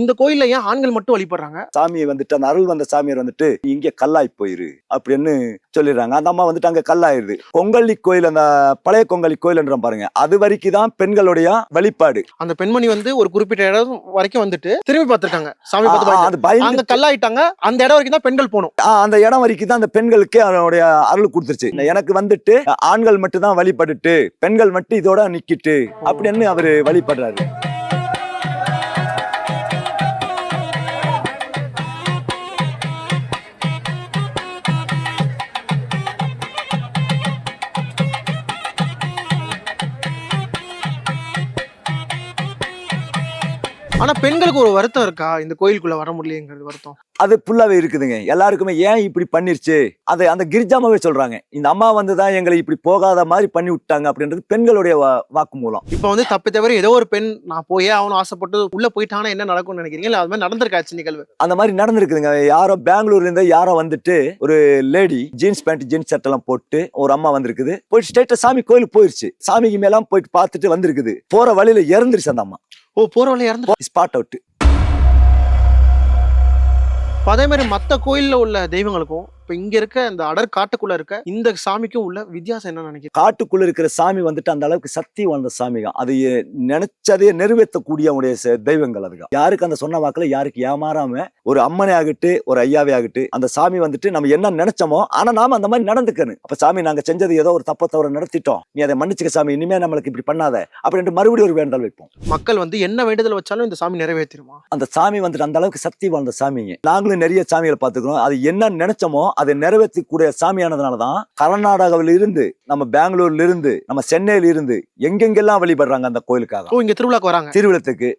இந்த கோயில்ல ஏன் ஆண்கள் மட்டும் வழிபடுறாங்க? சாமியை வந்துட்டு அந்த அருள் வந்த சாமியார் வந்துட்டு இங்கே கல்லாய் போயிரு அப்படின்னு சொல்லிடுறாங்க. அந்த அம்மா வந்துட்டு அங்க கல்லாயிருது கொங்கல்லி கோயில் அந்த பழைய கொங்கல்லி கோயில்ன்ற பாருங்க. அது வரைக்கும் தான் பெண்களுடைய வழிபாடு. அந்த பெண்மணி வந்து ஒரு குறிப்பிட்ட இடம் வரைக்கும் வந்துட்டு திரும்பி பார்த்திருக்காங்க சாமி பார்த்து அங்க கல்லாயிட்டாங்க. அந்த இடம் வரைக்கும் தான் பெண்கள் போகணும். அந்த இடம் வரைக்கும் தான் அந்த பெண்களுக்கு அவனுடைய அருள் கொடுத்துருச்சு. எனக்கு வந்துட்டு ஆண்கள் மட்டும் தான் வழிபட்டுட்டு பெண்கள் மட்டும் இதோட நிக்கிட்டு அப்படின்னு அவரு வழிபடுறாரு. ஆனா பெண்களுக்கு ஒரு வருத்தம் இருக்கா? இந்த கோயிலுக்குள்ள வர முடியலங்கிறது வருத்தம். அது ஃபுல்லாவே இருக்குதுங்க. எல்லாருக்குமே ஏன் இப்படி பண்ணிருச்சு? அது அந்த கிரிஜாமாவே சொல்றாங்க. இந்த அம்மா வந்து தான் எங்களை இப்படி போகாத மாதிரி பண்ணி விட்டாங்க அப்படின்றது பெண்களுடைய வா- வாக்குமூலம். இப்போ வந்து தப்பி தவிர ஏதோ ஒரு பெண் நான் போயே அவனும் ஆசைப்பட்டு உள்ள போயிட்டானா என்ன நடக்கும்னு நினைக்கிறீங்க? இல்ல அது மாதிரி நடந்திருக்காச்சு நிகழ்வு? அந்த மாதிரி நடந்திருக்குதுங்க. யாரோ பெங்களூர்ல இருந்து யாரோ வந்துட்டு ஒரு lady jeans pant jeans shirt எல்லாம் போட்டு ஒரு அம்மா வந்திருக்குது. போயிட்டு ஸ்ட்ரெயிட்டா சாமி கோயிலுக்கு போயிருச்சு. சாமிக்கு மேலாம் போயிட்டு பார்த்துட்டு வந்திருக்குது. போற வழியில இறந்துருச்சு அந்த அம்மா. ஓ போற வழியா இறந்து ஸ்பாட் அவுட் அதே மாதிரி மத்த கோயில்ல உள்ள தெய்வங்களுக்கும் இப்ப இங்க இருக்க இந்த அடர் காட்டுக்குள்ள இருக்க இந்த சாமிக்கும் உள்ள வித்தியாசம் என்ன நினைக்கிறீங்க? காட்டுக்குள்ள இருக்கிற சாமி வந்துட்டு அந்த அளவுக்கு சக்தி வாழ்ந்த சாமி தான் அது நினைச்சதையே நிறைவேற்றக்கூடிய உடைய தெய்வங்கள் அதுங்க. யாருக்கு அந்த சொன்ன வாக்குல யாருக்கு ஏமாறாம ஒரு அம்மனே ஆகட்டு ஒரு ஐயாவே ஆகட்டு அந்த சாமி வந்துட்டு நம்ம என்ன நினைச்சோமோ ஆனா நாம அந்த மாதிரி நடந்துக்கணும். அப்ப சாமி நாங்க செஞ்சது ஏதோ ஒரு தப்ப தவறு நடத்திட்டோம். நீ அதை மன்னிச்சுக்க சாமி இனிமே நம்மளுக்கு இப்படி பண்ணாத. அப்படின்ட்டு மறுபடியும் ஒரு வேண்டுதல் வைப்போம். மக்கள் வந்து என்ன வேண்டுதல் வச்சாலும் இந்த சாமி நிறைவேற்றிடுமா அந்த சாமி வந்துட்டு அந்த அளவுக்கு சக்தி வாழ்ந்த சாமிங்க. நாங்களும் நிறைய சாமிகளை பார்த்துக்கிறோம். அது என்ன நினைச்சோமோ அதை நிறைவேற்றக்கூடிய சாமியானதுனால தான் கர்நாடகாவில இருந்து நம்ம பெங்களூர்ல இருந்து நம்ம சென்னையில இருந்து எங்கெங்கெல்லாம் வழிபடுறாங்க அந்த கோயிலுக்காக? இங்க திருவிழாக்கு வராங்க. திருவிழத்துக்கு.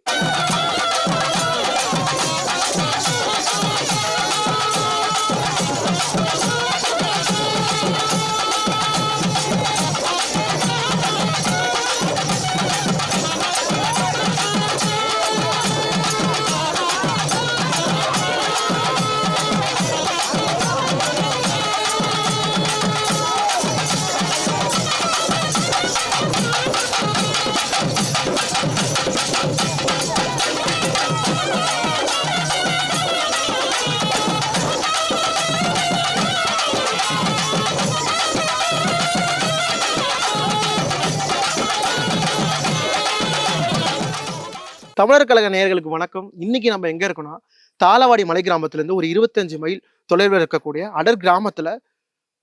தமிழர் கழக நேயர்களுக்கு வணக்கம். இன்னைக்கு நம்ம எங்க இருக்கோம்னா தாளவாடி மலை கிராமத்துல இருந்து ஒரு இருபத்தஞ்சு மைல் தொலைவில் இருக்கக்கூடிய அடர் கிராமத்துல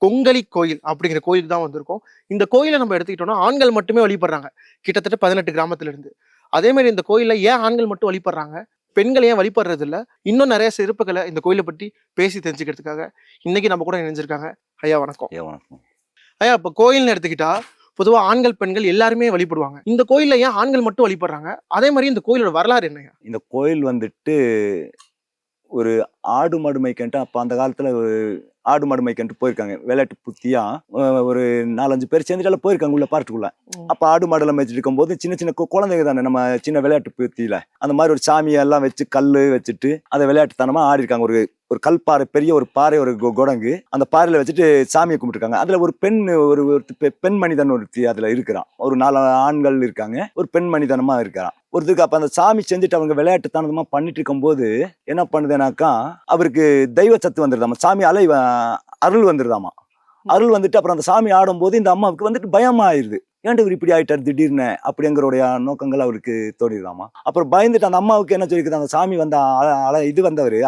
கொங்கலி கோயில் அப்படிங்கிற கோயிலுக்கு தான் வந்திருக்கோம். இந்த கோயிலை நம்ம எடுத்துக்கிட்டோம்னா ஆண்கள் மட்டுமே வழிபடுறாங்க. கிட்டத்தட்ட பதினெட்டு கிராமத்துல இருந்து அதே மாதிரி இந்த கோயில்ல ஏன் ஆண்கள் மட்டும் வழிபடுறாங்க? பெண்கள் ஏன் வழிபடுறது இல்ல? இன்னும் நிறைய சிறப்புகளை இந்த கோயிலை பற்றி பேசி தெரிஞ்சுக்கிறதுக்காக இன்னைக்கு நம்ம கூட இணைஞ்சிருக்காங்க. ஐயா வணக்கம். ஐயா இப்ப கோயில்னு எடுத்துக்கிட்டா பொதுவா ஆண்கள் பெண்கள் எல்லாருமே வழிபடுவாங்க. இந்த கோயில்ல ஏன் ஆண்கள் மட்டும் வழிபடுறாங்க? அதே மாதிரி இந்த கோயிலோட வரலாறு என்னங்க இந்த கோயில் வந்துட்டு ஒரு ஆடு மாடு மேய்க்கன்ட்டு அப்போ அந்த காலத்துல ஒரு ஆடு மாடு மேய்க்கன்ட்டு போயிருக்காங்க. விளையாட்டு புத்தியா அஹ் ஒரு நாலஞ்சு பேர் சேர்ந்துட்டால போயிருக்காங்க உள்ள பார்ட்டுக்குள்ள. அப்ப ஆடு மாடுலாம் மேய்ச்சிட்டு இருக்கும்போது சின்ன சின்ன குழந்தைங்க தானே நம்ம சின்ன விளையாட்டு புத்தியில. அந்த மாதிரி ஒரு சாமியெல்லாம் வச்சு கல்லு வச்சுட்டு அதை விளையாட்டுத்தனமா ஆடி இருக்காங்க ஒரு ஒரு கல் பாறை பெரிய ஒரு பாறை ஒரு குடங்கு. அந்த பாறையில வச்சுட்டு சாமியை கும்பிட்டுருக்காங்க. அதுல ஒரு பெண் ஒரு பெண் மனிதன் ஒருத்தி அதுல இருக்கிறான். ஒரு நாலு ஆண்கள் இருக்காங்க. ஒரு பெண் மனிதனமா இருக்கிறான். ஒருத்தருக்கு அப்ப அந்த சாமி செஞ்சுட்டு அவங்க விளையாட்டுத்தனமா பண்ணிட்டு இருக்கும்போது என்ன பண்ணுதுனாக்கா அவருக்கு தெய்வ சத்து வந்துருதாமா சாமி அலை அருள் வந்துருதாமா. அருள் வந்துட்டு அப்புறம் அந்த சாமி ஆடும்போது இந்த அம்மாவுக்கு வந்துட்டு பயமா ஆயிருது ஏன்டா இவர் இப்படி ஆயிட்டார் திடீர்னு அப்படிங்கிறோடைய நோக்கங்கள் அவருக்கு தோணிடுதாமா அப்புறம் பயந்துட்டு அந்த அம்மாவுக்கு என்ன சொல்லிக்குது அந்த சாமி வந்த அல- அல இது வந்தவர்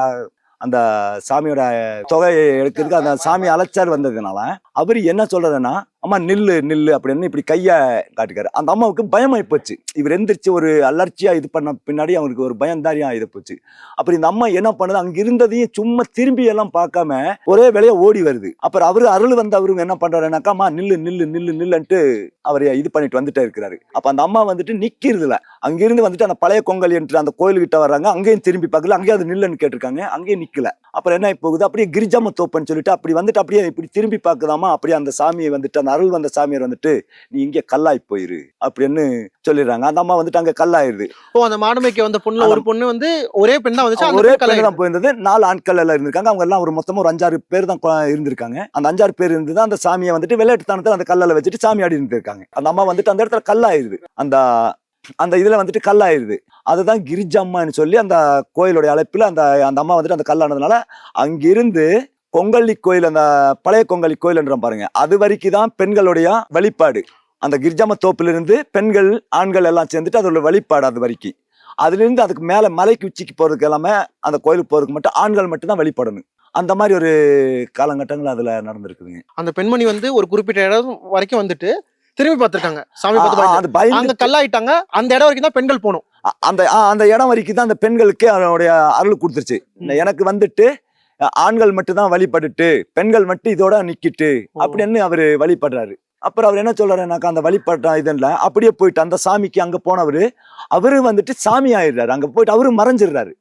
அந்த சாமியோட தொகையை எடுக்கிறதுக்கு அந்த சாமி அலைச்சார் வந்ததுனால அவர் என்ன சொல்றதுன்னா அம்மா நில்லு நில்லு அப்படின்னு இப்படி கையை காட்டுக்காரு. அந்த அம்மாவுக்கு பயமாயி போச்சு இவர் எந்திரிச்சு ஒரு அலர்ச்சியா இது பண்ண பின்னாடி அவருக்கு ஒரு பயந்தாரியா இது போச்சு அப்புறம் இந்த அம்மா என்ன பண்ணுது? அங்க இருந்ததையும் சும்மா திரும்பி எல்லாம் பார்க்காம ஒரே வேலையை ஓடி வருது. அப்புறம் அவரு அருள் வந்து அவருங்க என்ன பண்றாருனாக்கா அம்மா நில்லு நில்லு நில்லு நில்லுன்ட்டு அவர் இது பண்ணிட்டு வந்துட்டே இருக்கிறாரு. அப்ப அந்த அம்மா வந்துட்டு நிக்கிறது அங்கிருந்து வந்துட்டு அந்த பழைய கொங்கல் என்று அந்த கோயில்கிட்ட வர்றாங்க. அங்கேயும் திரும்பி பார்க்கல. அங்கேயும் அது நில்லுன்னு கேட்டிருக்காங்க. அங்கேயும் நிக்கல. அப்புறம் என்ன போகுது? அப்படியே கிரிஜாம தோப்புன்னு சொல்லிட்டு அப்படி வந்துட்டு அப்படியே இப்படி திரும்பி பார்க்குதாமா அப்படியே அந்த சாமியை வந்துட்டு அந்த அருள் வந்த சாமியார் வந்துட்டு நீ இங்கே கல்லாய் போயிரு அப்படின்னு சொல்லிடுறாங்க. அந்த அம்மா வந்துட்டு அங்க கல்லாயிருது. ஓ அந்த மாடுமைக்கு வந்த பொண்ணுல ஒரு பொண்ணு வந்து ஒரே பெண் தான் ஒரே பெண் தான் போயிருந்தது. நாலு ஆட்கள் எல்லாம் இருந்திருக்காங்க. அவங்க எல்லாம் ஒரு மொத்தமா ஒரு அஞ்சாறு பேர் தான் இருந்திருக்காங்க. அந்த அஞ்சாறு பேர் இருந்து அந்த சாமியை வந்துட்டு விளையாட்டுத்தனத்துல அந்த கல்லால வச்சுட்டு சாமி ஆடி இருந்திருக்காங்க. அந்த அம்மா வந்துட்டு அந்த இடத்துல கல்லாயிருது. அந்த அந்த இதில் வந்துட்டு கல்லாயிருது. அதுதான் கிரிஜம்மான்னு சொல்லி அந்த கோயிலுடைய அழைப்பில் அந்த அந்த அம்மா வந்துட்டு அந்த கல்லானதுனால அங்கிருந்து கொங்கல்லி கோயில் அந்த பழைய கொங்கல்லி கோயில்ன்ற பாருங்க. அது வரைக்கும் தான் பெண்களுடைய வழிபாடு. அந்த கிரிஜாம தோப்பிலிருந்து பெண்கள் ஆண்கள் எல்லாம் சேர்ந்துட்டு அதோட வழிபாடு அது வரைக்கும். அதுலேருந்து அதுக்கு மேலே மலைக்கு உச்சிக்கு போகிறதுக்கு எல்லாமே அந்த கோயிலுக்கு போகிறதுக்கு மட்டும் ஆண்கள் மட்டும்தான் வழிபடணும். அந்த மாதிரி ஒரு காலகட்டங்கள் அதில் நடந்திருக்குதுங்க. அந்த பெண்மணி வந்து ஒரு குறிப்பிட்ட இடம் வரைக்கும் வந்துட்டு திரும்பி பார்த்திருக்காங்க. சாமி பார்த்து அங்க கல்லாயிட்டாங்க. அந்த இடம் வரைக்கும் தான் பெண்கள் போகணும். அந்த அந்த இடம் வரைக்கும் தான் அந்த பெண்களுக்கு அவனுடைய அருள் கொடுத்துருச்சு. எனக்கு வந்துட்டு ஆண்கள் மட்டும் தான் வழிபட்டுட்டு பெண்கள் மட்டும் இதோட நிக்கிட்டு. அப்படின்னு அவரு வழிபடுறாரு. அப்புறம் அவர் என்ன சொல்றாருனாக்கா அந்த வழிபட்ட இதுல அப்படியே போயிட்டு அந்த சாமிக்கு அங்க போனவரு அவரு வந்துட்டு சாமி ஆயிடுறாரு. அங்க போயிட்டு அவரு மறைஞ்சிடுறாரு.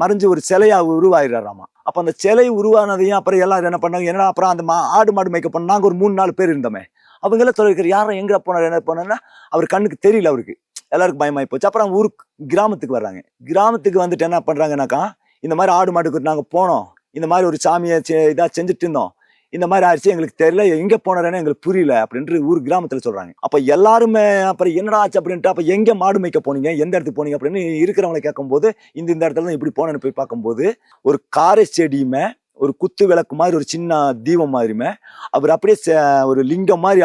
மறைஞ்சு ஒரு சிலையா உருவாயிடுறாராமா. அப்ப அந்த சிலை உருவானதையும் அப்புறம் எல்லாரும் என்ன பண்ணாங்க என்னடா அப்புறம் அந்த மா- ஆடு மாடு மேய்க்க போன நாங்க ஒரு மூணு நாலு பேர் இருந்தோமே. அவங்க எல்லாம் யாரும் எங்கே போனார் என்ன போனேன்னா அவர் கண்ணுக்கு தெரியல அவருக்கு. எல்லாருக்கும் பயமாகி போச்சு அப்புறம் ஊருக்கு கிராமத்துக்கு வர்றாங்க. கிராமத்துக்கு வந்துட்டு என்ன பண்ணுறாங்கனாக்கா இந்த மாதிரி ஆடு மாட்டுக்கு நாங்கள் போனோம். இந்த மாதிரி ஒரு சாமியை செ- செஞ்சுட்டு இருந்தோம். இந்த மாதிரி ஆயிடுச்சு. எங்களுக்கு தெரியல எங்கே போனாருன்னு எங்களுக்கு புரியல அப்படின்ட்டு ஊர் கிராமத்தில் சொல்கிறாங்க அப்போ எல்லாருமே அப்புறம் என்னடா ஆச்சு அப்படின்ட்டு அப்போ எங்கே மாடு மேய்க்க போனீங்க? எந்த இடத்துக்கு போனீங்க? அப்படின்னு இருக்கிறவங்களை கேட்கும்போது இந்த இந்த இடத்துல தான் இப்படி போனேன்னு போய் பார்க்கும்போது ஒரு காரை செடியுமே ஒரு குத்து விளக்கு மாதிரி ஒரு சின்ன தீபம் மாதிரியுமே அவர் அப்படியே ஒரு லிங்கம் மாதிரி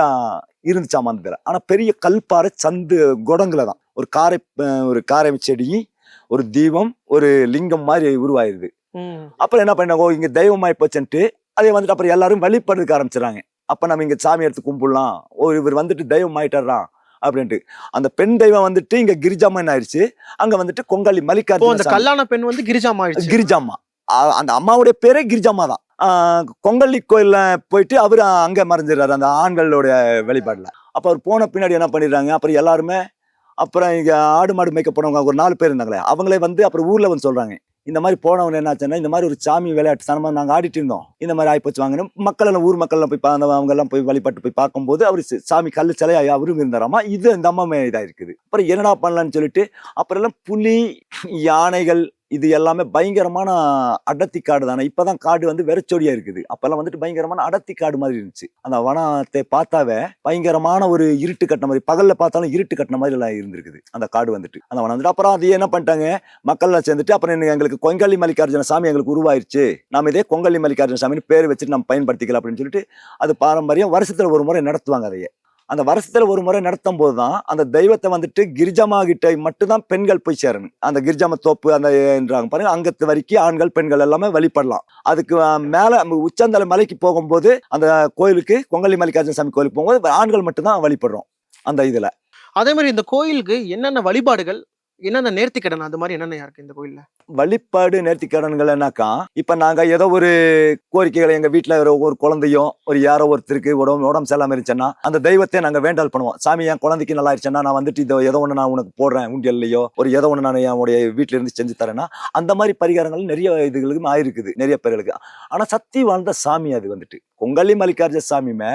இருந்துச்சாமா அந்த இதுல. ஆனா பெரிய கல்பாறை சந்து குடங்குல தான். ஒரு காரை ஒரு காரை செடி ஒரு தீபம் ஒரு லிங்கம் மாதிரி உருவாயிருது. அப்புறம் என்ன பண்ணாங்க இங்க தெய்வமாய் போச்சுன்ட்டு அதே வந்துட்டு அப்புறம் எல்லாரும் வழிபடுறதுக்கு ஆரம்பிச்சிடறாங்க. அப்ப நம்ம இங்க சாமி எடுத்து கும்பிடலாம். ஓ இவர் வந்துட்டு தெய்வம் ஆயிட்டாராம் அப்படின்ட்டு. அந்த பெண் தெய்வம் வந்துட்டு இங்க கிரிஜாமன் ஆயிடுச்சு அங்க வந்துட்டு கொங்காளி சாமி. கல்லான பெண் வந்து கிரிஜாமா. ஆ- அந்த அம்மாவுடைய பேரே கிரிஜம்மா தான். கொங்கல்லி கோயிலில் போயிட்டு அவர் அங்கே மறைஞ்சிடுறாரு அந்த ஆண்களோட வெளிப்பாடில் அப்போ அவர் போன பின்னாடி என்ன பண்ணிடுறாங்க அப்புறம் எல்லாருமே அப்புறம் இங்கே ஆடு மாடு மேய்க்க போனவங்க ஒரு நாலு பேர் இருந்தாங்களே அவங்களே வந்து அப்புறம் ஊரில் வந்து சொல்கிறாங்க இந்த மாதிரி போனவங்க என்னாச்சுன்னா இந்த மாதிரி ஒரு சாமி விளையாட்டு சனமாக நாங்கள் ஆடிட்டு இருந்தோம் இந்த மாதிரி ஆகிப்போச்சு வாங்கினோம் மக்கள் ஊர் மக்கள்லாம் போய் அந்த அவங்க எல்லாம் போய் வழிபட்டு போய் பார்க்கும்போது அவர் சாமி கல் சிலையா அவரும் இருந்தாராமா இது இந்த அம்மா இதாக இருக்குது அப்புறம் என்னடா பண்ணலான்னு சொல்லிட்டு அப்புறம் எல்லாம் புலி யானைகள் இது எல்லாமே பயங்கரமான அடர்த்தி காடு தானே. இப்போதான் காடு வந்து வெறச்சொடியா இருக்குது. அப்பெல்லாம் வந்துட்டு பயங்கரமான அடர்த்தி காடு மாதிரி இருந்துச்சு. அந்த வனத்தை பார்த்தாவே பயங்கரமான ஒரு இருட்டு கட்டின மாதிரி பகல்ல பார்த்தாலும் இருட்டு கட்டின மாதிரி எல்லாம் இருந்திருக்குது அந்த காடு வந்துட்டு. அந்த வனம் வந்துட்டு அப்புறம் அது என்ன பண்ணிட்டாங்க? மக்கள்லாம் சேர்ந்துட்டு அப்புறம் என்ன எங்களுக்கு கொங்கல்லி மல்லிகார்ஜுன சாமி எங்களுக்கு உருவாயிருச்சு. நாம இதே கொங்கல்லி மல்லிகார்ஜுன சாமின்னு பேர் வச்சுட்டு நம்ம பயன்படுத்திக்கலாம் அப்படின்னு சொல்லிட்டு அது பாரம்பரியம் வருஷத்துல ஒரு முறை நடத்துவாங்க அதையே. அந்த வருஷத்துல ஒரு முறை நடத்தும் போது தான் அந்த தெய்வத்தை வந்துட்டு கிரிஜாமா கிட்ட மட்டும்தான் பெண்கள் போய் சேரணும். அந்த கிரிஜாம தோப்பு அந்த என்றாங்க பாருங்க அங்கத்து வரைக்கும் ஆண்கள் பெண்கள் எல்லாமே வழிபடலாம். அதுக்கு மேல உச்சந்தலை மலைக்கு போகும்போது அந்த கோயிலுக்கு கொங்கலி மல்லிகார்ஜுன சாமி கோயிலுக்கு போகும்போது ஆண்கள் மட்டும்தான் வழிபடுறோம் அந்த இதுல. அதே மாதிரி இந்த கோயிலுக்கு என்னென்ன வழிபாடுகள் என்னென்ன நேர்த்திக்கடன்? அது மாதிரி என்னென்ன இருக்கு இந்த கோயில்ல? வழிபாடு நேர்த்திக்கடன்கள் என்னக்கா இப்ப நாங்க ஏதோ ஒரு கோரிக்கைகளை எங்க வீட்டுல ஒரு குழந்தையும் ஒரு யாரோ ஒருத்தருக்கு உடம்பு உடம்பு செல்லாம இருந்துச்சுன்னா அந்த தெய்வத்தை நாங்க வேண்டால் பண்ணுவோம். சாமி என் குழந்தைக்கு நல்லா இருந்துச்சுன்னா நான் வந்துட்டு இதோ ஏதோ ஒண்ணு நான் உனக்கு போடுறேன் உண்டியல்லையோ ஒரு ஏதோ ஒண்ணு நான் என்னுடைய வீட்டுல இருந்து செஞ்சு தரேன்னா அந்த மாதிரி பரிகாரங்கள் நிறைய இதுகளுக்கு ஆயிருக்குது நிறைய பேர்களுக்கு. ஆனா சக்தி வாழ்ந்த சாமி அது வந்துட்டு. கொங்கல்லி மல்லிகார்ஜ சாமியுமே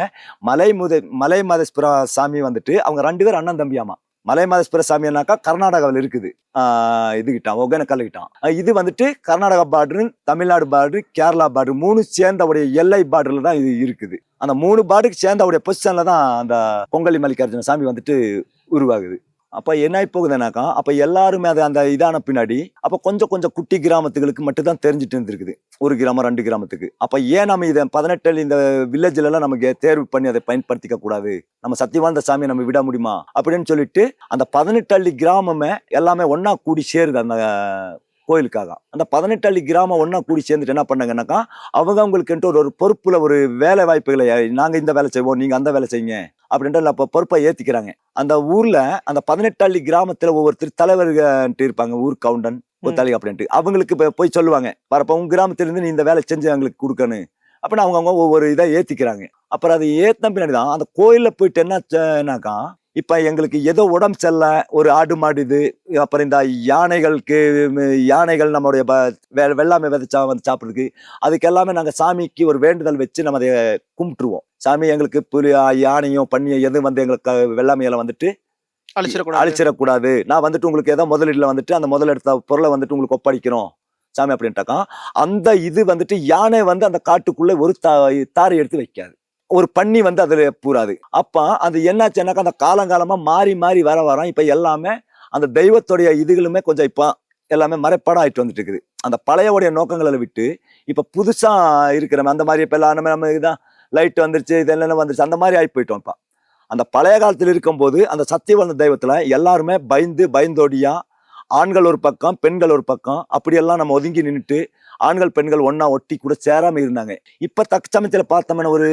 மலை முத மலை மதேஸ்வர சாமி வந்துட்டு அவங்க ரெண்டு பேரும் அண்ணன் தம்பியாமா. மலை மதஸ்புர சாமினாக்கா கர்நாடகாவில் இருக்குது. இதுகிட்டான் ஒகேனக்கல்லுக்கிட்டான் இது வந்துட்டு Karnataka border Tamil Nadu border Kerala border மூணு சேர்ந்தவுடைய எல்லை பார்டரில் தான் இது இருக்குது. அந்த மூணு பார்டருக்கு சேர்ந்தவுடைய பொசிஷனில் தான் அந்த பொங்கலி மல்லிகார்ஜுன சாமி வந்துட்டு உருவாகுது. அப்ப என்ன ஆகி போகுதுனாக்கா அப்ப எல்லாருமே அது அந்த இதான பின்னாடி அப்ப கொஞ்சம் கொஞ்சம் குட்டி கிராமத்துகளுக்கு மட்டும் தான் தெரிஞ்சுட்டு இருந்திருக்குது. ஒரு கிராமம் ரெண்டு கிராமத்துக்கு. அப்ப ஏன் நம்ம இதை பதினெட்டு இந்த வில்லேஜ்ல எல்லாம் நமக்கு தேர்வு பண்ணி அதை பயன்படுத்திக்க கூடாது? நம்ம சத்தியவாந்த சாமியை நம்ம விட முடியுமா? அப்படின்னு சொல்லிட்டு அந்த பதினெட்டு அள்ளி கிராமமே எல்லாமே ஒன்னா கூடி சேருது அந்த கோயிலுக்காக. அந்த பதினெட்டு அள்ளி கிராமம் ஒண்ணா கூடி சேர்ந்துட்டு என்ன பண்ணாங்கன்னாக்கா அவங்க அவங்களுக்குன்ட்டு ஒரு ஒரு பொறுப்புல ஒரு வேலை வாய்ப்புகளை நாங்க இந்த வேலை செய்வோம் நீங்க அந்த வேலை செய்யுங்க. அப்படின்ட்டு அப்ப பொறுப்பை ஏத்திக்கிறாங்க. அந்த ஊர்ல அந்த பதினெட்டு அள்ளி கிராமத்துல ஒவ்வொருத்தர் தலைவர்கள் இருப்பாங்க ஊர் கவுண்டன் கொத்தாளி அப்படின்ட்டு. அவங்களுக்கு இப்ப போய் சொல்லுவாங்க பரப்ப உங்க கிராமத்துல இருந்து நீ இந்த வேலை செஞ்சு எங்களுக்கு கொடுக்கணும் அப்படின்னு அவங்கவுங்க ஒவ்வொரு இதை ஏத்திக்கிறாங்க. அப்புறம் அதை ஏத்தின பின்னாடி தான் அந்த கோயில்ல போயிட்டு என்னாச்சுனாக்கா இப்ப எங்களுக்கு ஏதோ உடம்பு செல்ல ஒரு ஆடு மாடு இது அப்புறம் இந்த யானைகளுக்கு யானைகள் நம்மளுடைய வெ- வெள்ளாமை விதைச்சா வந்து சாப்பிடுறதுக்கு அதுக்கு எல்லாமே நாங்க சாமிக்கு ஒரு வேண்டுதல் வச்சு நம்ம அதை கும்பிட்டுருவோம். சாமி எங்களுக்கு புலி ஆ, யானையோ பண்ணியோ எதுவும் வந்து எங்களுக்கு க- வெள்ளாமையில வந்துட்டு அழிச்சிடக்கூடாது. அழிச்சிடக்கூடாது. நான் வந்துட்டு உங்களுக்கு ஏதோ முதலீடுல வந்துட்டு அந்த முதல் எடுத்த பொருளை வந்துட்டு உங்களுக்கு ஒப்படைக்கிறோம். சாமி அப்படின்ட்டாக்கா அந்த இது வந்துட்டு யானை வந்து அந்த காட்டுக்குள்ள ஒரு தா தாரை எடுத்து வைக்காது. ஒரு பண்ணி வந்து அதில் பூராது. அப்போ அது என்னாச்சுன்னாக்கா அந்த காலங்காலமாக மாறி மாறி வர வரோம் இப்போ எல்லாமே அந்த தெய்வத்துடைய இதுகளுமே கொஞ்சம் இப்போ எல்லாமே மறைப்பாடம் ஆகிட்டு வந்துட்டு இருக்குது அந்த பழையவுடைய நோக்கங்களை விட்டு இப்போ புதுசாக இருக்கிற அந்த மாதிரி இப்போ எல்லாம் நம்ம நம்ம இதான் லைட் வந்துருச்சு இதெல்லாம் வந்துருச்சு அந்த மாதிரி ஆகி போயிட்டோம் இப்போ. அந்த பழைய காலத்தில் இருக்கும்போது அந்த சத்தியவந்த தெய்வத்தில் எல்லாருமே பயந்து பயந்தோடியா ஆண்கள் ஒரு பக்கம் பெண்கள் ஒரு பக்கம் அப்படியெல்லாம் நம்ம ஒதுங்கி நின்றுட்டு ஆண்கள் பெண்கள் ஒண்ணா ஒட்டி கூட சேராம இருந்தாங்க. இப்ப தற்சமயத்துல பார்த்தோம்னா ஒரு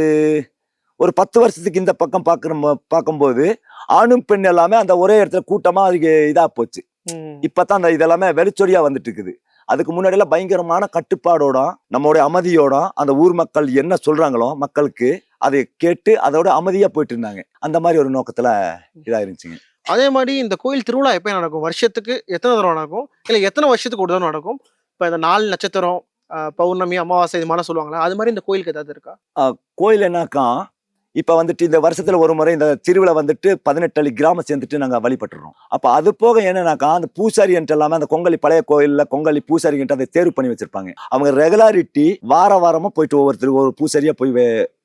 ஒரு பத்து வருஷத்துக்கு இந்த பக்கம் பார்க்குற பார்க்கும்போது ஆணும் பெண் எல்லாமே அந்த ஒரே இடத்துல கூட்டமா அதுக்கு இதா போச்சு. ம். இப்பதான் அந்த இதெல்லாமே வெளிச்சொடியா வந்துட்டு இருக்குது அதுக்கு முன்னாடி எல்லாம் பயங்கரமான கட்டுப்பாடோட நம்மளுடைய அமைதியோட அந்த ஊர் மக்கள் என்ன சொல்றாங்களோ மக்களுக்கு அதை கேட்டு அதோட அமைதியா போயிட்டு இருந்தாங்க. அந்த மாதிரி ஒரு நோக்கத்துல இதா இருந்துச்சுங்க அதே மாதிரி இந்த கோயில் திருவிழா எப்போ நடக்கும்? வருஷத்துக்கு எத்தனை தடவை நடக்கும்? இல்ல எத்தனை வருஷத்துக்கு ஒரு தடவை நடக்கும்? இப்போ இந்த நாலு நட்சத்திரம் பௌர்ணமி அமாவாசை இது மாதிரி சொல்லுவாங்களா அது மாதிரி இந்த கோயிலுக்கு ஏதாவது இருக்கா? கோயில் என்னக்கா இப்போ வந்துட்டு இந்த வருஷத்துல ஒரு முறை இந்த திருவிழா வந்துட்டு பதினெட்டு அள்ளி கிராமம் சேர்ந்துட்டு நாங்கள் வழிபட்டுறோம். அப்போ அது போக என்னன்னாக்கா அந்த பூசாரி எல்லாமே அந்த கொங்கலி பழைய கோயிலில் கொங்கலி பூசாரி அதை தேர்வு பண்ணி வச்சிருப்பாங்க. அவங்க ரெகுலாரிட்டி வார வாரமாக போயிட்டு ஒவ்வொருத்தர் ஒரு பூசாரியாக போய்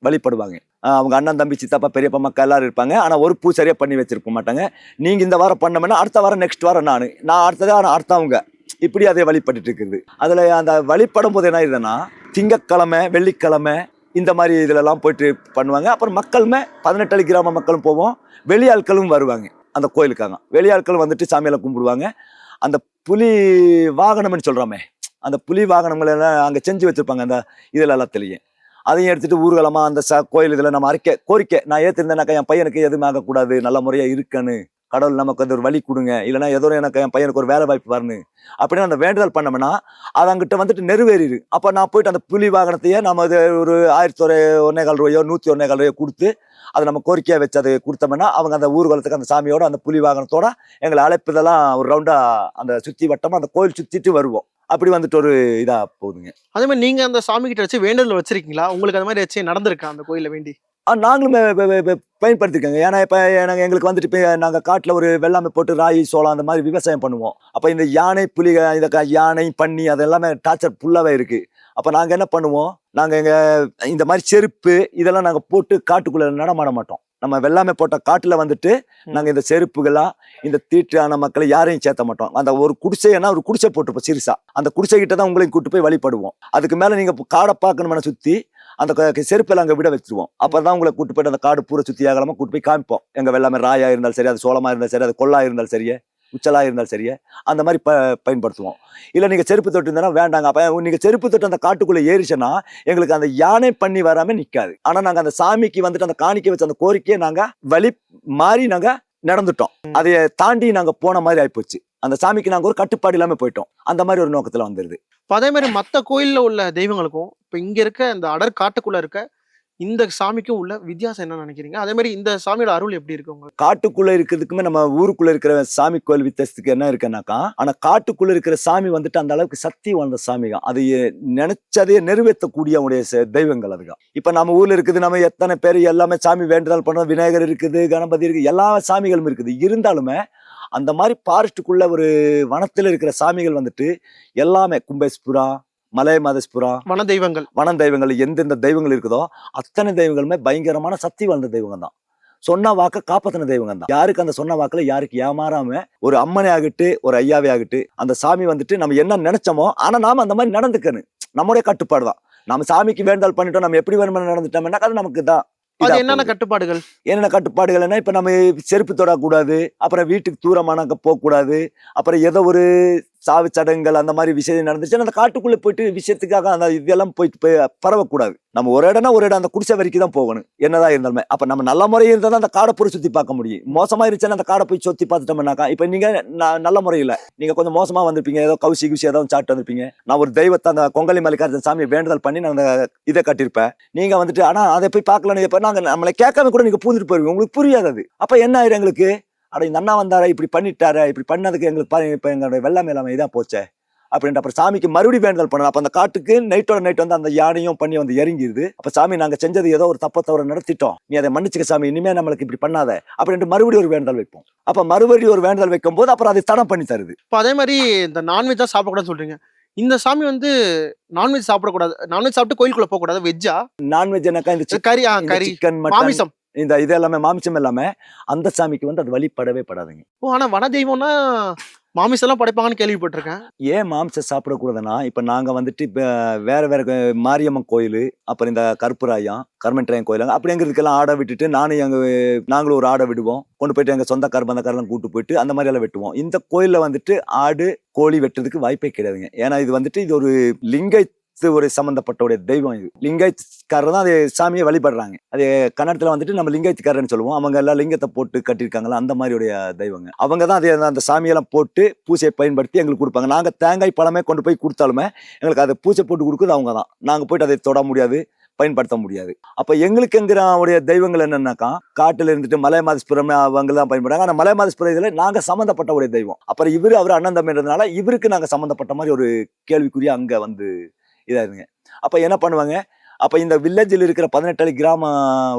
வழிபடுவாங்க. அவங்க அண்ணன் தம்பி சித்தப்பா பெரியப்பா மக்கள் எல்லாரும் இருப்பாங்க. ஆனால் ஒரு பூசாரியாக பண்ணி வச்சிருக்க மாட்டாங்க. நீங்கள் இந்த வாரம் பண்ணோம்னா அடுத்த வாரம் நெக்ஸ்ட் வாரம் நான். நான் அடுத்தது ஆனால் அடுத்தவங்க. இப்படி அதை வழிபட்டுட்டு இருக்குது அதில் அந்த வழிபடும் போது என்ன இதுன்னா திங்கக்கிழமை வெள்ளிக்கிழமை இந்த மாதிரி இதிலெல்லாம் போயிட்டு பண்ணுவாங்க. அப்புறம் மக்களுமே பதினெட்டு கிராம மக்களும் போவோம். வெளியாட்களும் வருவாங்க. அந்த கோயிலுக்காக. வெளியாட்களும் வந்துட்டு சாமியெல்லாம் கும்பிடுவாங்க. அந்த புலி வாகனம்னு சொல்கிறோமே அந்த புலி வாகனங்கள் எல்லாம் அங்கே செஞ்சு வச்சுருப்பாங்க. அந்த இதில் எல்லாத்துலேயும். அதையும் எடுத்துட்டு ஊர்வலமாக அந்த ச கோயில் இதில் நம்ம அறிக்கை கோரிக்கை. நான் ஏற்றிருந்தேனாக்கா என் பையனுக்கு எதுவும் ஆகக்கூடாது நல்ல முறையாக இருக்கன்னு கடவுள் நமக்கு அந்த ஒரு வழி கொடுங்க. இல்லைன்னா ஏதோ எனக்கு என் பையனுக்கு ஒரு வேலை வாய்ப்பு வரணும் அப்படின்னு அந்த வேண்டுதல் பண்ணோம்னா அது அங்கிட்ட வந்துட்டு நெருவேறிடு அப்போ நான் போயிட்டு அந்த புலி வாகனத்தையே நம்ம அது ஒரு ஆயிரத்தி ஒரு ஒன்னே கால் ரூபாயோ நூற்றி ஒன்னே கால் ரூபாயோ கொடுத்து அதை நம்ம கோரிக்கையாக வச்சு அதை கொடுத்தோம்னா அவங்க அந்த ஊர்வலத்துக்கு அந்த சாமியோட அந்த புலி வாகனத்தோட எங்களை அழைப்பதெல்லாம் ஒரு ரவுண்டாக அந்த சுற்றி வட்டமாக அந்த கோயில் சுற்றிட்டு வருவோம். அப்படி வந்துட்டு ஒரு இதாக போகுதுங்க. அதே மாதிரி நீங்கள் அந்த சாமி கிட்ட வச்சு வேண்டுதல் வச்சிருக்கீங்களா? உங்களுக்கு அந்த மாதிரி வச்சு நடந்திருக்கா அந்த கோயிலில் வேண்டி? நாங்களும் பயன்படுத்திருக்கோங்க. ஏன்னா இப்போ நாங்கள் எங்களுக்கு வந்துட்டு இப்போ நாங்கள் காட்டில் ஒரு வெள்ளாமை போட்டு ராகி சோளம் அந்த மாதிரி விவசாயம் பண்ணுவோம். அப்போ இந்த யானை புலி இந்த யானை பன்னி அது எல்லாமே டார்ச்சர் ஃபுல்லாகவே இருக்குது அப்போ நாங்கள் என்ன பண்ணுவோம்? நாங்கள் எங்கள் இந்த மாதிரி செருப்பு இதெல்லாம் நாங்கள் போட்டு காட்டுக்குள்ளே நடமாட மாட்டோம். நம்ம வெள்ளாமை போட்ட காட்டில் வந்துட்டு நாங்கள் இந்த செருப்புகளா இந்த தீட்டான மக்களை யாரையும் சேர்த்த மாட்டோம். அந்த ஒரு குடிசைன்னா ஒரு குடிசை போட்டுப்போம் சிறுசா. அந்த குடிசை கிட்ட தான் உங்களையும் கூட்டு போய் வழிபடுவோம். அதுக்கு மேலே நீங்கள் காடை பார்க்கணும்னு சுற்றி அந்த செருப்பெல்லாம் அங்கே விட வச்சிருவோம். அப்பதான் உங்களை கூட்டு போயிட்டு அந்த காடு பூரா சுத்தி ஆகலாமா கூட்டு போய் காமிப்போம். எங்க வெள்ளாமை ராயா இருந்தாலும் சரி அது சோளமா இருந்தாலும் சரி அது கொள்ளா இருந்தாலும் சரியே உச்சலா இருந்தாலும் சரியே அந்த மாதிரி ப பயன்படுத்துவோம். இல்ல நீங்க செருப்பு தொட்டு இருந்தா வேண்டாங்க. அப்ப நீங்க செருப்பு தொட்டு அந்த காட்டுக்குள்ள ஏறிச்சுன்னா எங்களுக்கு அந்த யானை பண்ணி வராம நிக்காது. ஆனா நாங்க அந்த சாமிக்கு வந்துட்டு அந்த காணிக்கை வச்ச அந்த கோரிக்கையை நாங்க வழி மாறி நாங்க நடந்துட்டோம். அதை தாண்டி நாங்க போன மாதிரி ஆயிப்போச்சு. அந்த சாமிக்கு நாங்க ஒரு கட்டுப்பாடு இல்லாம போயிட்டோம். அந்த மாதிரி ஒரு நோக்கத்துல வந்துருது. இப்ப அதே மாதிரி மத்த கோயில்ல உள்ள தெய்வங்களுக்கும் இப்ப இங்க இருக்க இந்த அடர் காட்டுக்குள்ள இருக்க இந்த சாமிக்கும் உள்ள வித்தியாசம் என்ன நினைக்கிறீங்க? அதே மாதிரி இந்த சாமியோட அருள் எப்படி இருக்கு உங்களுக்கு? காட்டுக்குள்ள இருக்கிறதுக்குமே நம்ம ஊருக்குள்ள இருக்கிற சாமி கோயில் வித்தியாசத்துக்கு என்ன இருக்குன்னாக்கா ஆனா காட்டுக்குள்ள இருக்கிற சாமி வந்துட்டு அந்த அளவுக்கு சக்தி வாழ்ந்த சாமி தான். அது நினைச்சதையே நிறைவேற்றக்கூடிய உடைய தெய்வங்கள் அதுதான். இப்ப நம்ம ஊர்ல இருக்குது நம்ம எத்தனை பேர் எல்லாமே சாமி வேண்டுதல் பண்றோம் விநாயகர் இருக்குது கணபதி இருக்கு எல்லா சாமிகளும் இருக்குது. இருந்தாலுமே அந்த மாதிரி ஃபாரஸ்ட்டுக்குள்ள ஒரு வனத்துல இருக்கிற சாமிகள் வந்துட்டு எல்லாமே கும்பேஸ்புரா மலை மதஸ்புரா வன தெய்வங்கள் வன தெய்வங்கள் எந்தெந்த தெய்வங்கள் இருக்குதோ அத்தனை தெய்வங்களுமே பயங்கரமான சக்தி வாழ்ந்த தெய்வங்கள் தான். சொன்ன வாக்க காப்பாத்தின தெய்வங்கள் தான். யாருக்கு அந்த சொன்ன வாக்குல யாருக்கு ஏமாறாம ஒரு அம்மனே ஆகட்டு ஒரு ஐயாவே ஆகட்டு அந்த சாமி வந்துட்டு நம்ம என்ன நினைச்சோமோ ஆனா நாம அந்த மாதிரி நடந்துக்கணும். நம்முடைய கட்டுப்பாடு தான். நம்ம சாமிக்கு வேண்டுதல் பண்ணிட்டோம் நம்ம எப்படி வேணும்னு நடந்துட்டோம்னா அது நமக்கு தான். அது என்னென்ன. கட்டுப்பாடுகள் என்னென்ன கட்டுப்பாடுகள்னா இப்ப நம்ம செருப்பு தொடக்கூடாது அப்புறம் வீட்டுக்கு தூரமானாக்க போகக்கூடாது அப்புறம் ஏதோ ஒரு சாவு சடங்குகள் அந்த மாதிரி விஷயம் நடந்துச்சுன்னா அந்த காட்டுக்குள்ளே போயிட்டு விஷயத்துக்காக அந்த இதெல்லாம் போயிட்டு போய் பரவக்கூடாது. நம்ம ஒரு இடம்னா ஒரு இடம் அந்த குடிசை வரைக்கும் தான் போகணும். என்னதான் இருந்தாலுமே. அப்போ நம்ம நல்ல முறையில் இருந்தால் தான் அந்த காடை போய் சுற்றி பார்க்க முடியும். மோசமாக இருந்துச்சுன்னா அந்த காடை போய் சுற்றி பார்த்துட்டோம்னாக்கா இப்போ நீங்கள் நான் நல்ல முறையில் நீங்கள் கொஞ்சம் மோசமாக வந்திருப்பீங்க. ஏதோ கவுசி குசி ஏதோ சாப்பிட்டு வந்திருப்பீங்க. நான் ஒரு தெய்வத்தை அந்த கொங்கலி மல்லிகார்ஜுன சாமியை வேண்டுதல் பண்ணி நான் அந்த இதை கட்டியிருப்பேன். நீங்கள் வந்துட்டு ஆனால் அதை போய் பார்க்கலன்னு இப்போ நாங்கள் நம்மளை கேட்காம கூட நீங்கள் பூந்துட்டு போயிருவீங்க. உங்களுக்கு புரியாது அது. அப்போ என்ன ஆயிரும் எங்களுக்கு? அட இந்த அண்ணா வந்தாரா இப்படி பண்ணிட்டாரா இப்படி பண்ணதுக்கு எங்களுக்கு பாருங்க இப்ப எங்களுடைய வெள்ளம் இல்லாம இதா போச்சே. அப்படின்ட்டு அப்புறம் சாமிக்கு மறுபடியும் வேண்டுதல் பண்ணணும். அப்ப அந்த காட்டுக்கு நைட்டோட நைட் வந்து அந்த யானையும் பண்ணி வந்து இறங்கிடுது அப்ப சாமி நாங்க செஞ்சது ஏதோ ஒரு தப்ப தவறு நடத்திட்டோம். நீ அதை மன்னிச்சுக்க சாமி இனிமே நம்மளுக்கு இப்படி பண்ணாத அப்படின்ட்டு மறுபடியும் ஒரு வேண்டுதல் வைப்போம். அப்ப மறுபடியும் ஒரு வேண்டுதல் வைக்கும் போது அப்புறம் அதை தடம் பண்ணி தருது. இப்போ அதே மாதிரி இந்த நான்வெஜ் தான் சாப்பிடக்கூடாதுன்னு சொல்றீங்க. இந்த சாமி வந்து நான்வெஜ் சாப்பிடக்கூடாது. நான்வெஜ் சாப்பிட்டு கோயிலுக்குள்ள போக கூடாது வெஜ்ஜா நான்வெஜ் எனக்கா இந்த கறி. கறி சிக்கன் மாமிசம். இந்த இது எல்லாமே மாமிசம் எல்லாமே அந்த சாமிக்கு வந்து அது வழிபடவே படாதுங்க. ஓ ஆனா வன தெய்வம்னா மாமிசம் எல்லாம் படைப்பாங்கன்னு கேள்விப்பட்டிருக்கேன். ஏன் மாம்சம் சாப்பிடக்கூடாதுன்னா இப்போ நாங்கள் வந்துட்டு இப்போ வேற வேற மாரியம்மன் கோயில் அப்புறம் இந்த கருப்புராயம் கருமன்றாயம் கோயில் அப்படிங்கிறதுக்கெல்லாம் ஆடை விட்டுட்டு நானும் எங்கள் நாங்களும் ஒரு ஆடை விடுவோம். கொண்டு போயிட்டு எங்கள் சொந்த கருபந்தக்காரெல்லாம் கூட்டு போயிட்டு அந்த மாதிரி எல்லாம் வெட்டுவோம். இந்த கோயிலில் வந்துட்டு ஆடு கோழி வெட்டுறதுக்கு வாய்ப்பே கிடையாதுங்க. ஏன்னா இது வந்துட்டு இது ஒரு லிங்கை ஒரு சம்பந்தப்பட்ட தெய்வம் இது. லிங்காயத்துக்காரர் தான் அது சாமியை வழிபடுறாங்க. அது கன்னடத்தில் வந்துட்டு நம்ம லிங்காயத்துக்காரர்னு சொல்லுவோம். அவங்க எல்லாம் லிங்கத்தை போட்டு கட்டியிருக்காங்களா? அந்த மாதிரியுடைய தெய்வங்க. அவங்க தான் அது அந்த சாமியெல்லாம் போட்டு பூஜையை பயன்படுத்தி எங்களுக்கு கொடுப்பாங்க. நாங்கள் தேங்காய் பழமே கொண்டு போய் கொடுத்தாலுமே எங்களுக்கு அதை பூஜை போட்டு கொடுக்குறது அவங்க தான். நாங்கள் போயிட்டு அதை தொட முடியாது பயன்படுத்த முடியாது. அப்போ எங்களுக்கு எங்கிற அவருடைய தெய்வங்கள் என்னன்னாக்கா காட்டில் இருந்துட்டு மலை மாதஸ்புரம் அவங்க தான் பயன்படுறாங்க ஆனால் மலை மாதஸ்புரம் இதில் நாங்கள் சம்மந்தப்பட்ட ஒரு தெய்வம். அப்புறம் இவரு அவர் அண்ணன் தம்பின்றதுனால இவருக்கு நாங்கள் சம்மந்தப்பட்ட மாதிரி ஒரு கேள்விக்குரிய அங்கே வந்து இதாக இருங்க. அப்போ என்ன பண்ணுவாங்க? அப்போ இந்த வில்லேஜில் இருக்கிற பதினெட்டு கிராம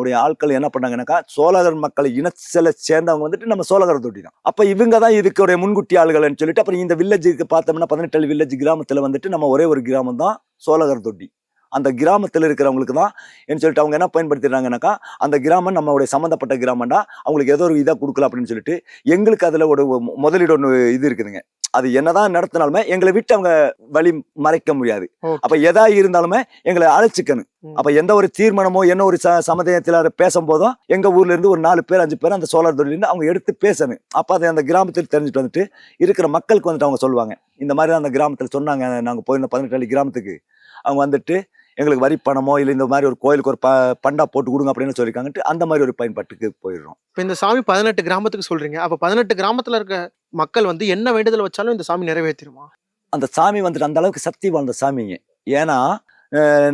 உடைய ஆட்கள் என்ன பண்ணாங்கன்னாக்கா சோழகர் மக்கள் இனச்சல சேர்ந்தவங்க வந்துட்டு நம்ம சோழகர் தொட்டி தான். அப்போ இவங்க தான் இதுக்குடைய முன்குட்டி ஆளுகள்னு சொல்லிட்டு அப்புறம் இந்த வில்லேஜுக்கு பார்த்தோம்னா பதினெட்டு வில்லேஜ் கிராமத்தில் வந்துட்டு நம்ம ஒரே ஒரு கிராமம் தான் சோழகர் தொட்டி. அந்த கிராமத்தில் இருக்கிறவங்களுக்கு தான் என்ன சொல்லிட்டு அவங்க என்ன பயன்படுத்திடுறாங்கனாக்கா அந்த கிராமம் நம்மளுடைய சம்மந்தப்பட்ட கிராமம்டா அவங்களுக்கு ஏதோ ஒரு இதாக கொடுக்கல அப்படின்னு சொல்லிட்டு எங்களுக்கு அதில் ஒரு முதலீடு ஒன்று இது இருக்குதுங்க. அது என்னதான் நடத்தினாலுமே எங்களை விட்டு அவங்க வழி மறைக்க முடியாது. அப்ப எதா இருந்தாலுமே எங்களை அழைச்சிக்கணும். அப்ப எந்த ஒரு தீர்மானமோ என்ன ஒரு சமுதாயத்தில் பேசும்போதும் எங்க ஊர்ல இருந்து ஒரு நாலு பேர் அஞ்சு பேர் அந்த சோழர் தொழில இருந்து அவங்க எடுத்து பேசணும். அப்ப அதை அந்த கிராமத்தில் தெரிஞ்சுட்டு வந்துட்டு இருக்கிற மக்களுக்கு வந்துட்டு அவங்க சொல்லுவாங்க. இந்த மாதிரி அந்த கிராமத்தில் சொன்னாங்க நாங்க போயிருந்த பதினெட்டு கிராமத்துக்கு. அவங்க வந்துட்டு எங்களுக்கு வரி பணமோ இல்லை இந்த மாதிரி ஒரு கோயிலுக்கு ஒரு ப பண்டா போட்டு கொடுங்க அப்படின்னு சொல்லியிருக்காங்கட்டு அந்த மாதிரி ஒரு பயன்பாட்டுக்கு போயிடுறோம். இப்ப இந்த சாமி பதினெட்டு கிராமத்துக்கு சொல்றீங்க. அப்ப பதினெட்டு கிராமத்துல இருக்க மக்கள் வந்து என்ன வேண்டுதல் வச்சாலும் இந்த சாமி நிறைவேற்றிருமா அந்த சாமி வந்துட்டு அந்த அளவுக்கு சக்தி வாழ்ந்த சாமிங்க. ஏன்னா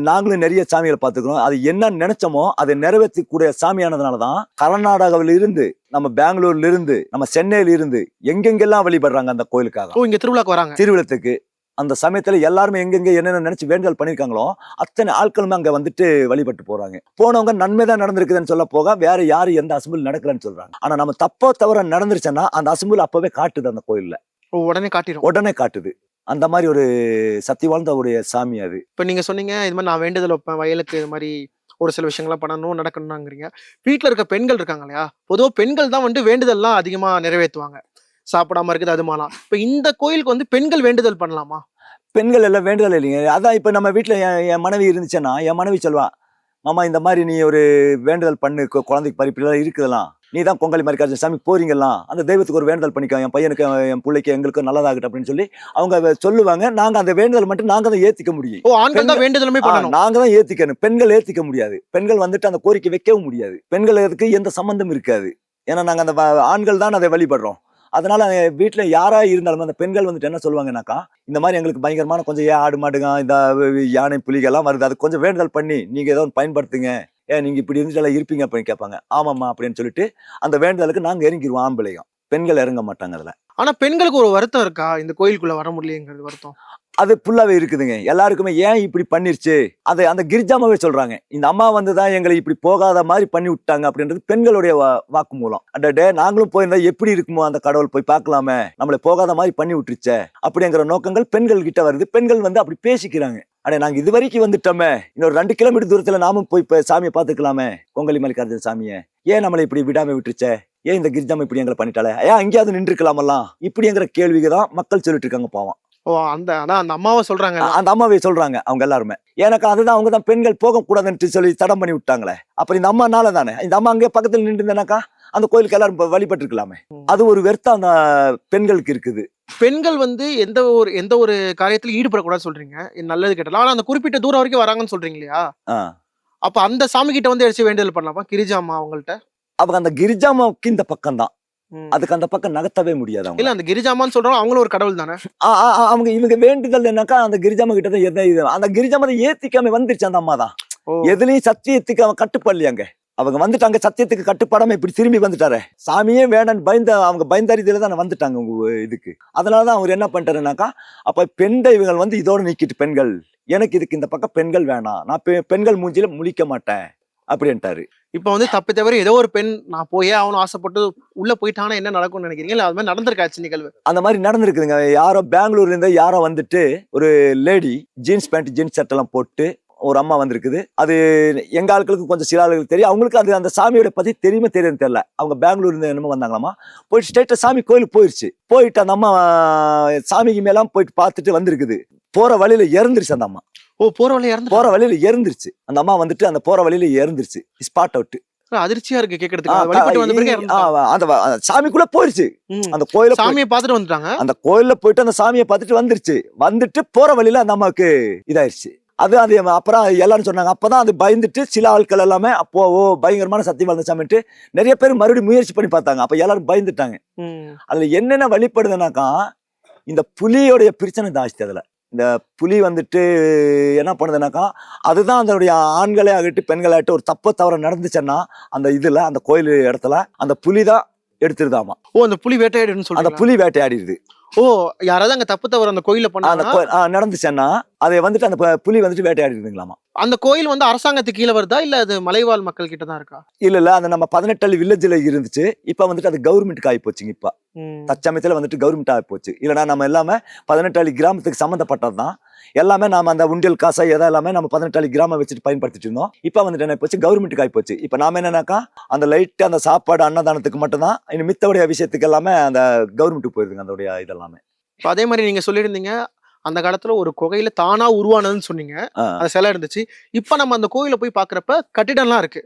நாங்களும் நிறைய சாமிகளை பார்த்துக்கிறோம். அது என்ன நினைச்சோமோ அதை நிறைவேற்றக்கூடிய சாமியானதுனால தான் கர்நாடகாவில் இருந்து நம்ம பெங்களூர்ல இருந்து நம்ம சென்னையில இருந்து எங்கெங்கெல்லாம் வழிபடுறாங்க அந்த கோயிலுக்காக? இங்க திருவிழாக்கு வராங்க. திருவிழத்துக்கு அந்த சமயத்துல எல்லாருமே எங்கெங்க என்னென்ன நினைச்சு வேண்டுதல் பண்ணிருக்காங்களோ அத்தனை ஆட்களுமே அங்க வந்துட்டு வழிபட்டு போறாங்க. போனவங்க நன்மை தான் நடந்திருக்குதுன்னு சொல்ல போக வேற யாரும் எந்த அசம்பிள் நடக்கலன்னு சொல்றாங்க. ஆனா நம்ம தப்போ தவிர நடந்துருச்சுன்னா அந்த அசம்பிள் அப்பவே காட்டுது அந்த கோயில்ல. உடனே காட்டிடும் உடனே காட்டுது. அந்த மாதிரி ஒரு சக்தி வாழ்ந்த ஒரு சாமி அது. இப்ப நீங்க சொன்னீங்க இது மாதிரி நான் வேண்டுதல் வைப்பேன் வயலுக்கு இது மாதிரி ஒரு சில விஷயங்கள்லாம் பண்ணணும் நடக்கணும்ங்கிறீங்க வீட்ல இருக்க பெண்கள் இருக்காங்க இல்லையா? பொதுவா பெண்கள் தான் வந்து வேண்டுதல்லாம் அதிகமா நிறைவேற்றுவாங்க. சாப்பிடாம இருக்குது அது இப்ப இந்த கோயிலுக்கு வந்து பெண்கள் வேண்டுதல் பண்ணலாமா? பெண்கள் எல்லாம் வேண்டுதல் இல்லைங்க. அதான் இப்ப நம்ம வீட்டுல என் என் மனைவி இருந்துச்சுன்னா என் மனைவி சொல்வா மாமா இந்த மாதிரி நீ ஒரு வேண்டுதல் பண்ணு குழந்தைக்கு பறிப்பிலாம் இருக்குதெல்லாம் நீ தான் பொங்கல் மாதிரி காய்ச்சல் சாமி போறீங்கலாம் அந்த தெய்வத்துக்கு ஒரு வேண்டுதல் பண்ணிக்கோ என் பையனுக்கு என் பிள்ளைக்கு எங்களுக்கும் நல்லதாகட்டும் அப்படின்னு சொல்லி அவங்க சொல்லுவாங்க. நாங்க அந்த வேண்டுதல் மட்டும் நாங்க தான் ஏத்திக்க முடியும். ஓ ஆண்கள் தான் வேண்டுதலுமே பண்ணணும். நாங்க தான் ஏத்திக்கணும். பெண்கள் ஏத்திக்க முடியாது. பெண்கள் வந்துட்டு அந்த கோரிக்கை வைக்கவும் முடியாது. பெண்களுக்கு எந்த சம்பந்தம் இருக்காது. ஏன்னா நாங்க அந்த ஆண்கள் தான் அதை வழிபடுறோம். அதனால வீட்டில் யாராக இருந்தாலும் அந்த பெண்கள் வந்துட்டு என்ன சொல்லுவாங்கன்னாக்கா இந்த மாதிரி எங்களுக்கு பயங்கரமான கொஞ்சம் ஏன் ஆடு மாடுங்க இந்த யானை புலிகள்லாம் வருது அது கொஞ்சம் வேண்டுதல் பண்ணி நீங்கள் ஏதோ ஒன்று பயன்படுத்துங்க ஏன் நீங்கள் இப்படி இருந்துட்டு இருப்பீங்க அப்படின்னு கேட்பாங்க. ஆமாம்மா அப்படின்னு சொல்லிட்டு அந்த வேண்டுதலுக்கு நாங்கள் இறங்கிடுவோம் ஆம்பளையும். பெண்கள் இறங்க மாட்டாங்க அதில். ஆனா பெண்களுக்கு ஒரு வருத்தம் இருக்கா? இந்த கோயிலுக்குள்ள வர முடியலங்கிறது வருத்தம். அது ஃபுல்லாகவே இருக்குதுங்க. எல்லாருக்குமே ஏன் இப்படி பண்ணிருச்சு? அதை அந்த கிரிஜாமாவே சொல்கிறாங்க இந்த அம்மா வந்து தான் எங்களை இப்படி போகாத மாதிரி பண்ணி விட்டாங்க அப்படின்றது பெண்களுடைய வா- வாக்குமூலம். அடடே நாங்களும் போயிருந்தா எப்படி இருக்குமோ அந்த கடவுள் போய் பார்க்கலாமே. நம்மளை போகாத மாதிரி பண்ணி விட்டுருச்சே. அப்படிங்கிற நோக்கங்கள் பெண்கள் கிட்ட வருது. பெண்கள் வந்து அப்படி பேசிக்கிறாங்க. அடே நாங்கள் இது வரைக்கும் வந்துட்டோமே. இன்னொரு ரெண்டு கிலோமீட்டர் தூரத்தில் நாமும் போய் இப்போ சாமியை பார்த்துக்கலாமே. கொங்கலி மல்லிகார்ஜுன சாமியை. ஏன் நம்மளை இப்படி விடாமல் விட்டுருச்சே? ஏன் இந்த கிரிஜாம இப்படி எங்களை பண்ணிட்டாலே ஏன் அங்கேயாவது நின்றுக்கலாமல்லாம் இப்படிங்கிற கேள்விக்கு தான் மக்கள் சொல்லிட்டு இருக்காங்க பாவம். ஓ அந்த அதான் அந்த அம்மாவை சொல்றாங்க. அந்த அம்மாவை சொல்றாங்க அவங்க எல்லாருமே. எனக்கு அதுதான் அவங்க தான் பெண்கள் போக கூடாதுன்னு சொல்லி தடம் பண்ணி விட்டாங்களே. அப்புறம் இந்த அம்மானால தானே? இந்த அம்மா அங்கே பக்கத்துல நின்று இருந்தேனாக்கா அந்த கோயிலுக்கு எல்லாரும் இப்ப வழிபட்டு இருக்கலாமே ம். அது ஒரு வெறுத்தம் அந்த பெண்களுக்கு இருக்குது. பெண்கள் வந்து எந்த ஒரு எந்த ஒரு காரியத்துல ஈடுபடக்கூடாது சொல்றீங்க. நல்லது கேட்டலாம் ஆனா அந்த குறிப்பிட்ட தூரம் வரைக்கும் வராங்கன்னு சொல்றீங்க இல்லையா. அப்ப அந்த சாமி கிட்ட வந்து எடுத்து வேண்டுதல் பண்ணலாமா? கிரிஜாமா அவங்கள்ட்ட? அவங்க அந்த கிரிஜாமாவுக்கு இந்த பக்கம் தான். அதுக்கு அந்த பக்கம் நகர்த்தவே முடியாது அவங்க. இல்ல அந்த கிரிஜாமான்னு சொல்றோம் அவங்களும் ஒரு கடவுள் தானே? அவங்க இவங்க வேண்டுதல் என்னக்கா அந்த கிரிஜாமா கிட்ட தான் எதை இது. அந்த கிரிஜாமா ஏத்திக்காம வந்துருச்சு அந்த அம்மா தான். எதுலயும் சத்தியத்துக்கு அவன் கட்டுப்படலையாங்க அவங்க வந்துட்டாங்க சத்தியத்துக்கு கட்டுப்படாம இப்படி திரும்பி வந்துட்டாரு. சாமியே வேணான்னு பயந்த அவங்க பயந்தறிதில தான் வந்துட்டாங்க உங்க இதுக்கு. அதனாலதான் அவர் என்ன பண்ணிட்டாருனாக்கா அப்ப பெண் தெய்வங்கள் வந்து இதோட நிக்கிட்டு பெண்கள் எனக்கு இதுக்கு இந்த பக்கம் பெண்கள் வேணாம். நான் பெண்கள் மூஞ்சில முழிக்க மாட்டேன் அப்படின்ட்டாரு. இப்போ வந்து தப்பு தவிர ஏதோ ஒரு பெண் நான் போயே அவனும் ஆசைப்பட்டு உள்ள போயிட்டானா என்ன நடக்கும்னு நினைக்கிறீங்க? இல்ல அது மாதிரி நடந்திருக்காச்சு நிகழ்வு. அந்த மாதிரி நடந்திருக்குதுங்க. யாரோ பெங்களூர்ல இருந்து யாரோ வந்துட்டு ஒரு லேடி ஜீன்ஸ் பேண்ட் ஜீன்ஸ் சட்டை எல்லாம் போட்டு ஒரு அம்மா வந்திருக்குது. அது எங்க ஆட்களுக்கு கொஞ்சம் சில ஆளுகளுக்கு தெரியும். அவங்களுக்கு அது அந்த சாமியோட பத்தி தெரியுமே தெரியும் தெரியல. அவங்க பெங்களூர் இருந்து என்னமோ வந்தாங்களாமா. போயிட்டு ஸ்ட்ரெயிட்டா சாமி கோயிலுக்கு போயிருச்சு. போயிட்டு அந்த அம்மா சாமிக்கு மேலாம் போயிட்டு பார்த்துட்டு வந்திருக்குது. போற வழியில இறந்துருச்சு அந்த அம்மா. ஓ போற வழியா இறந்து போற வழியில இறந்துருச்சு அந்த அம்மா வந்துட்டு அந்த போற வழியில இறந்துருச்சு ஸ்பாட் அவுட் அதிர்ச்சியா இருக்கு கேக்குறதுக்கு. அந்த சாமிக்குள்ள போயிருச்சு. அந்த கோயில சாமியை பார்த்துட்டு வந்துட்டாங்க? அந்த கோயில்ல போயிட்டு அந்த சாமியை பார்த்துட்டு வந்துருச்சு. வந்துட்டு போற வழியில அந்த அம்மாவுக்கு இதாயிருச்சு. அது அது அப்புறம் எல்லாரும் சொன்னாங்க. அப்பதான் அது பயந்துட்டு சில ஆட்கள் எல்லாமே அப்போ ஓ பயங்கரமான சத்தியம் வளர்ந்த சாமிட்டு நிறைய பேர் மறுபடியும் முயற்சி பண்ணி பார்த்தாங்க. அப்ப எல்லாரும் பயந்துட்டாங்க. அதுல என்னென்ன வழிபடுதுனாக்கா இந்த புலியோடைய பிரச்சனை ஜாஸ்தி அதுல. இந்த புலி வந்துட்டு என்ன பண்ணுதுனாக்கா அதுதான் அதனுடைய ஆண்களே ஆகட்டும் பெண்களாகட்டும் ஒரு தப்பு தவறு நடந்துச்சுன்னா அந்த இதுல அந்த கோயில் இடத்துல அந்த புலி தான் எடுத்துருதாமா. ஓ அந்த புலி வேட்டையாடுன்னு அந்த சொல்றாங்க புலி வேட்டையாடிடுது. ஓ யாராவது அங்க தப்பு தவறு அந்த கோயில்ல அந்த கோ- ஆ, நடந்துச்சுன்னா அதை வந்துட்டு அந்த புலி வந்துட்டு வேட்டையாடிடுதுங்களாமா. அந்த கோயில் வந்து அரசாங்கத்துக்கு கீழே வருதா? இல்ல அது மலைவாழ் மக்கள் கிட்ட தான் இருக்கா? இல்ல இல்ல. அது நம்ம பதினெட்டு வில்லேஜ்ல இருந்துச்சு. இப்ப வந்துட்டு அது கவர்மெண்ட்டுக்கு ஆகி போச்சுங்க இப்ப. ம். தச்சமயத்துல வந்துட்டு கவர்மெண்ட் ஆகி போச்சு இல்லைன்னா நம்ம எல்லாமே பதினெட்டு கிராமத்துக்கு சம்மந்தப்பட்டது தான். எல்லாமே நாம அந்த உண்டியல் காசை எதை எல்லாமே நம்ம பதினெட்டு கிராமம் வச்சுட்டு பயன்படுத்திட்டு இருந்தோம். இப்ப வந்துட்டு என்ன போச்சு கவர்மெண்ட்டுக்கு ஆகி போச்சு இப்ப நாம என்னன்னாக்கா அந்த லைட் அந்த சாப்பாடு அன்னதானத்துக்கு மட்டும்தான் இன்னும் மித்தவுடைய விஷயத்துக்கு எல்லாமே அந்த கவர்மெண்ட்டுக்கு போயிருதுங்க அதோடைய இதெல்லாமே. இப்ப அதே மாதிரி நீங்க சொல்லியிருந்தீங்க அந்த காலத்துல ஒரு குகையில தானா உருவானதுன்னு சொன்னீங்க. அந்த சிலை இருந்துச்சு. இப்ப நம்ம அந்த கோயில போய் பாக்குறப்ப கட்டிடம்லாம் இருக்கு.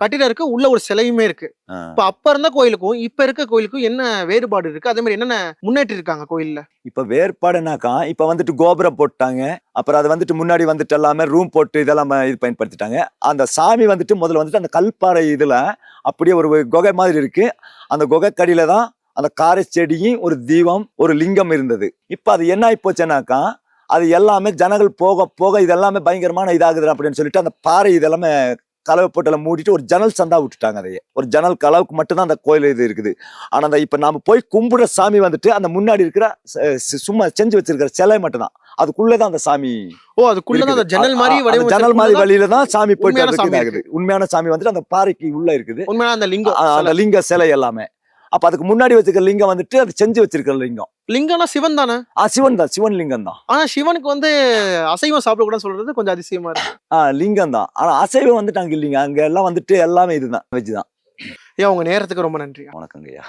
கட்டிடம் இருக்கு உள்ள ஒரு சிலையுமே இருக்கு. இப்ப அப்ப இருந்த கோயிலுக்கும் இப்ப இருக்க கோயிலுக்கும் என்ன வேறுபாடு இருக்கு? அதே மாதிரி என்னென்ன முன்னேற்றி இருக்காங்க கோயில்ல? இப்ப வேறுபாடுனாக்கா இப்ப வந்துட்டு கோபுரம் போட்டாங்க. அப்புறம் அது வந்துட்டு முன்னாடி வந்துட்டு எல்லாமே ரூம் போட்டு இதெல்லாம் இது பயன்படுத்திட்டாங்க. அந்த சாமி வந்துட்டு முதல்ல வந்துட்டு அந்த கல்பாறை இதுல அப்படியே ஒரு குகை மாதிரி இருக்கு. அந்த குகை கடியில தான் அந்த காரை செடியும் ஒரு தீபம் ஒரு லிங்கம் இருந்தது. இப்ப அது என்ன ஆகி போச்சுனாக்கா அது எல்லாமே ஜனங்கள் போக போக இதெல்லாமே பயங்கரமான இதாகுது அப்படின்னு சொல்லிட்டு அந்த பாறை இதெல்லாமே கலவை போட்டெல்லாம் மூடிட்டு ஒரு ஜன்னல் சந்தா விட்டுட்டாங்க அதையே. ஒரு ஜன்னல் கலவுக்கு மட்டும்தான் அந்த கோயில் இது இருக்குது. ஆனா அந்த இப்ப நாம போய் கும்பிடுற சாமி வந்துட்டு அந்த முன்னாடி இருக்கிற சும்மா செஞ்சு வச்சிருக்கிற சிலை மட்டும்தான். அதுக்குள்ளதான் அந்த சாமி ஓ அந்த இருக்குது. ஜன்னல் மாதிரி ஜன்னல் மாதிரி வழியில தான் சாமி போயிட்டு உண்மையான சாமி இதாகுது. உண்மையான சாமி வந்துட்டு அந்த பாறைக்கு உள்ள இருக்குது. உண்மையான அந்த லிங்கம் அந்த. லிங்க சிலை எல்லாமே. அப்ப அதுக்கு முன்னாடி வச்சிருக்கிற லிங்கம் வந்துட்டு அது செஞ்சு வச்சிருக்கிற லிங்கம். லிங்கம்னா சிவன் தானே? ஆ சிவன் தான். சிவன் லிங்கம் தான். ஆனா சிவனுக்கு வந்து அசைவம் சாப்பிடக்கூடாதுன்னு சொல்றது கொஞ்சம் அதிசயமா இருக்கு. ஆ லிங்கம் தான். ஆனா அசைவம் வந்துட்டு அங்க இல்லைங்க. அங்க எல்லாம் வந்துட்டு எல்லாமே இதுதான். வெஜ் தான். ஏன் உங்க நேரத்துக்கு ரொம்ப நன்றி வணக்கங்கய்யா